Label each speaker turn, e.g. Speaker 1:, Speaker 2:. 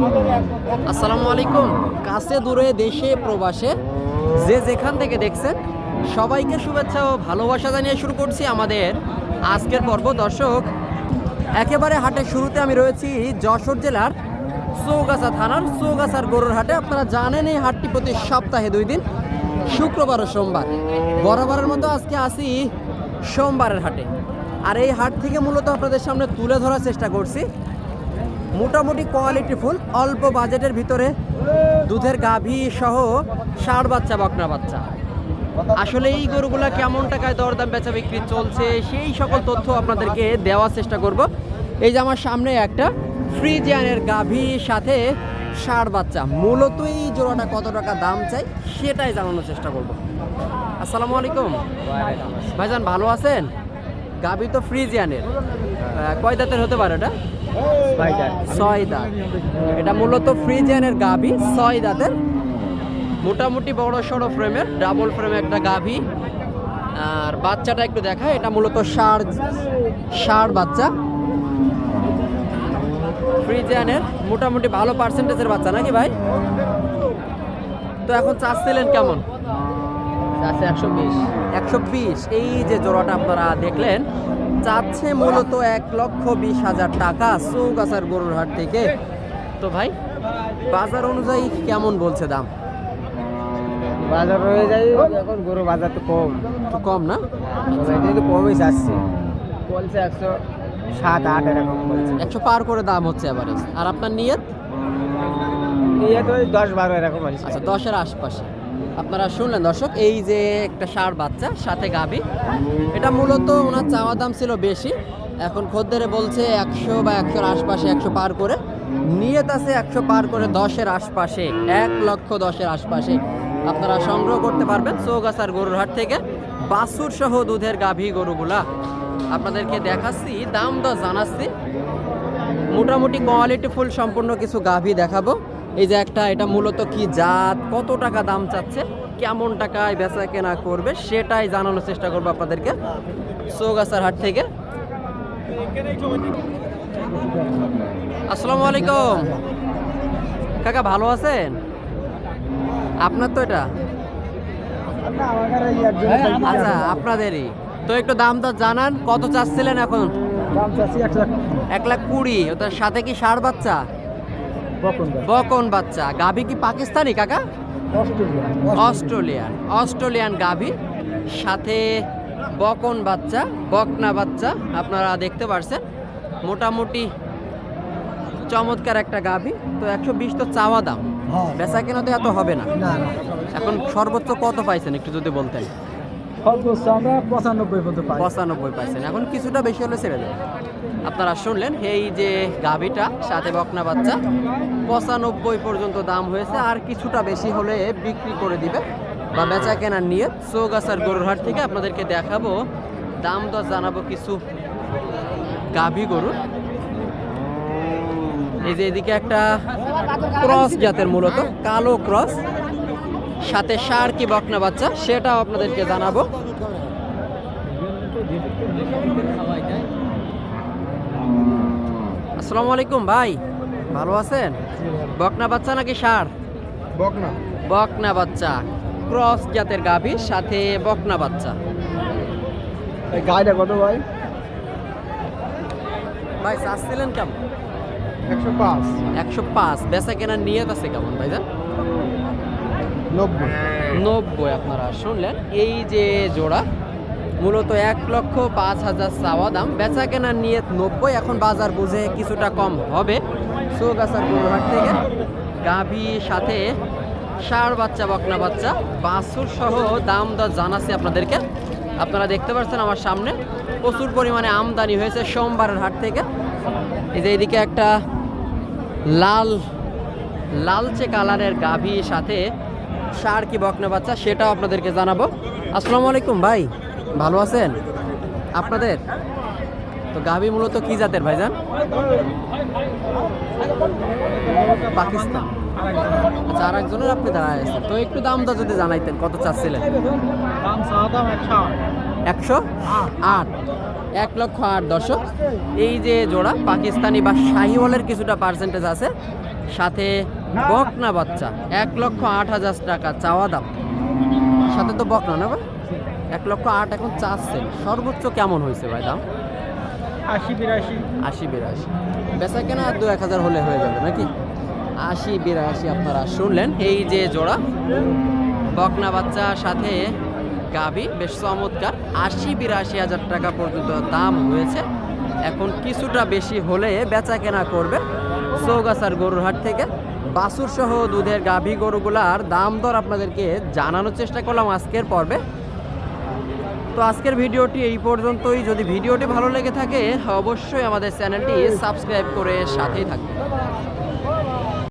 Speaker 1: আসসালামু আলাইকুম। কাছে দূরে দেশে, প্রবাসে যে যেখান থেকে দেখছেন, সবাইকে শুভেচ্ছা ও ভালোবাসা জানিয়ে শুরু করছি আমাদের আজকের পর্ব। দর্শক, একেবারে হাটের শুরুতে আমি রয়েছি যশোর জেলার চৌগাছা থানার চৌগাছার গরুর হাটে। আপনারা জানেন এই হাটটি প্রতি সপ্তাহে দুই দিন, শুক্রবার ও সোমবার। বরাবরের মতো আজকে আসি সোমবারের হাটে। আর এই হাট থেকে মূলত আপনাদের সামনে তুলে ধরার চেষ্টা করছি। মোটামুটি কোয়ালিটি ফুল অল্প বাজেটের ভিতরে দুধের গাভী সহ ষাঁড় বাচ্চা বকনা বাচ্চা। আসলে এই গরুগুলা কেমন টাকায় দরদাম বেচা বিক্রি চলছে সেই সকল তথ্য আপনাদেরকে দেওয়ার চেষ্টা করব। এই যে আমার সামনে একটা ফ্রিজিয়ানের গাভীর সাথে ষাঁড় বাচ্চা। মূলত এই জোড়াটা কত টাকা দাম চাই সেটাই জানানোর চেষ্টা করব। আসসালামু আলাইকুম। ভাইজান ভালো আছেন? গাভী তো ফ্রিজিয়ানের। কয় দাঁতের হতে পারে এটা ছয় দাঁত এটা মূলত ফ্রিজিয়ানের গাভী ছয় দাঁতের মোটামুটি বড় সড়ো ফ্রেমের ডাবল ফ্রেমে একটা গাভী। আর বাচ্চাটা একটু দেখা এটা মূলত ষাঁড় ষাঁড় বাচ্চা। ফ্রিজিয়ানের মোটামুটি ভালো পার্সেন্টেজের বাচ্চা নাকি ভাই? তো এখন চাচ্ছিলেন কেমন?
Speaker 2: আছে একশো বিশ।
Speaker 1: একশো বিশ। এই যে জোড়াটা আপনারা দেখলেন চাচ্ছে মূলত এক লক্ষ বিশ হাজার টাকা চৌগাছার গরুর হাট থেকে। তো ভাই বাজার অনুযায়ী কেমন বলছে দাম?
Speaker 2: বাজার হয়ে যায় এখন গরু বাজার তো কম।
Speaker 1: একটু কম না?
Speaker 2: কমই যাচ্ছে। বলছে একশো সাত আট এরকম বলছে।
Speaker 1: একশো পার করে দাম হচ্ছে এভারেজ আর আপনার নিয়ত?
Speaker 2: ইয়ে তো ওই দশ বারো এরকম আছে
Speaker 1: আচ্ছা দশের আশপাশে। আপনারা শুনলেন দর্শক, এই যে একটা ষাঁড় বাচ্চা, সাথে গাবি এটা মূলত ওনার চাওয়া দাম ছিল বেশি। এখন খদ্দেরে বলছে একশো বা একশোর আশপাশে একশো পার করে। নিয়ত আছে একশো পার করে দশের আশপাশে, এক লক্ষ দশের আশপাশে। আপনারা সংগ্রহ করতে পারবেন চৌগাছার গরুর হাট থেকে। বাছুর সহ দুধের গাভী গরুগুলা। আপনাদেরকে দেখাচ্ছি, দাম দর জানাচ্ছি। মোটামুটি কোয়ালিটি ফুল সম্পূর্ণ কিছু গাভী দেখাবো। এই যে একটা এটা মূলত কি জাত কত টাকা দাম চাচ্ছে কেমন টাকায় বেচা কেনা করবে সেটাই জানানোর চেষ্টা করব আপনাদেরকে। চৌগাছার হাট থেকে। আসসালামু আলাইকুম। কাকা ভালো আছেন? আপনার তো এটা? আচ্ছা আপনাদেরই। তো একটু দাম দর জানান কত চাচ্ছিলেন এখন? এক লাখ কুড়ি ওটার সাথে কি সার বাচ্চা? বকন বাচ্চা। গাভী কি পাকিস্তানি কাকা? অস্ট্রেলিয়ান। অস্ট্রেলিয়ান। গাভী। সাথে বকন বাচ্চা বকনা বাচ্চা আপনারা দেখতে পারছেন। মোটামুটি চমৎকার একটা গাভী। তো একশো বিশ তো চাওয়া দাম। বেচা কেনা তো এত হবে না। এখন সর্বোচ্চ কত পাইছেন একটু যদি বলতেন?
Speaker 2: পঁচানব্বই
Speaker 1: এখন কিছুটা বেশি হলে ছেড়ে দেবে আপনারা শুনলেন, এই যে গাভীটা, সাথে বকনা বাচ্চা, পঁচানব্বই পর্যন্ত দাম হয়েছে। আর কিছুটা বেশি হলে বিক্রি করে দিবে বা বেচা কেনার নিয়ে চৌগাছার গরুর হাট থেকে আপনাদেরকে দেখাবো, দাম দর জানাব কিছু গাভী গরু এই যে এদিকে একটা ক্রস জাতের মূলত, কালো ক্রস। সাথে সার কি বকনা বাচ্চা সেটাও আপনাদেরকে জানাব। আসসালামু আলাইকুম ভাই ভালো আছেন? বকনা বাচ্চা নাকি সার?
Speaker 2: বকনা।
Speaker 1: বকনা বাচ্চা ক্রস জাতের গাভী সাথে বকনা বাচ্চা।
Speaker 2: গাড়িটা কত ভাই?
Speaker 1: ভাই চাচ্ছিলেন কেমন?
Speaker 2: একশো পাঁচ।
Speaker 1: একশো পাঁচ। বেচা কেনার নিয়ত আছে কেমন ভাইজান?
Speaker 2: নব্বই।
Speaker 1: নব্বই আপনারা শুনলেন এই যে জোড়া, মূলত এক লক্ষ পাঁচ হাজার চাওয়া দাম। বেচা কেনার নিয়ত নব্বই, এখন বাজার বুঝে কিছুটা কম হবে। চৌগাছার গরুহাট থেকে গাভী সাথে ষাঁড় বাচ্চা, বকনা বাচ্চা, বাছুর সহ দাম দর জানাচ্ছি আপনাদেরকে। আপনারা দেখতে পাচ্ছেন আমার সামনে প্রচুর পরিমাণে আমদানি হয়েছে সোমবারের হাট থেকে। এই যে এদিকে একটা লাল, লালচে কালারের গাভী সাথে সার কি বকনা বাচ্চা সেটাও আপনাদেরকে জানাব। আসসালামু আলাইকুম ভাই ভালো আছেন? আপনাদের? তো গাভী মূলত কি জাতের ভাইজান? পাকিস্তান। আচ্ছা আর একজনের আপনি দাঁড়ায় আছেন। তো একটু দাম দর যদি জানাইতেন কত চাচ্ছিলেন?
Speaker 2: একশো
Speaker 1: আট। এক লক্ষ আট দশক। এই যে জোড়া পাকিস্তানি বা শাহিওয়ালের কিছুটা পার্সেন্টেজ আছে। সাথে বকনা বাচ্চা এক লক্ষ আট হাজার টাকা চাওয়া দাম। সাথে তো বকনা না ভাই? এক লক্ষ আট এখন চাচ্ছেন সর্বোচ্চ কেমন হয়েছে ভাই দাম?
Speaker 2: আশি বিরাশি।
Speaker 1: আশি বিরাশি। বেচা কেনা আর দু এক হাজার হলে হয়ে যাবে নাকি? আশি বিরাশি আপনারা শুনলেন। এই যে জোড়া বকনা বাচ্চা সাথে গাবি বেশ চমৎকার। আশি বিরাশি হাজার টাকা পর্যন্ত দাম হয়েছে। এখন কিছুটা বেশি হলে বেচা কেনা করবে। চৌগাছার গরুর হাট থেকে বাসুর সহ দুধের গাভী গরুগুলার দাম দর আপনাদেরকে জানানোর চেষ্টা করলাম আজকের পর্বে। তো আজকের ভিডিওটি এই পর্যন্তই। যদি ভিডিওটি ভালো লেগে থাকে, অবশ্যই আমাদের চ্যানেলটি সাবস্ক্রাইব করে সাথেই থাকবেন।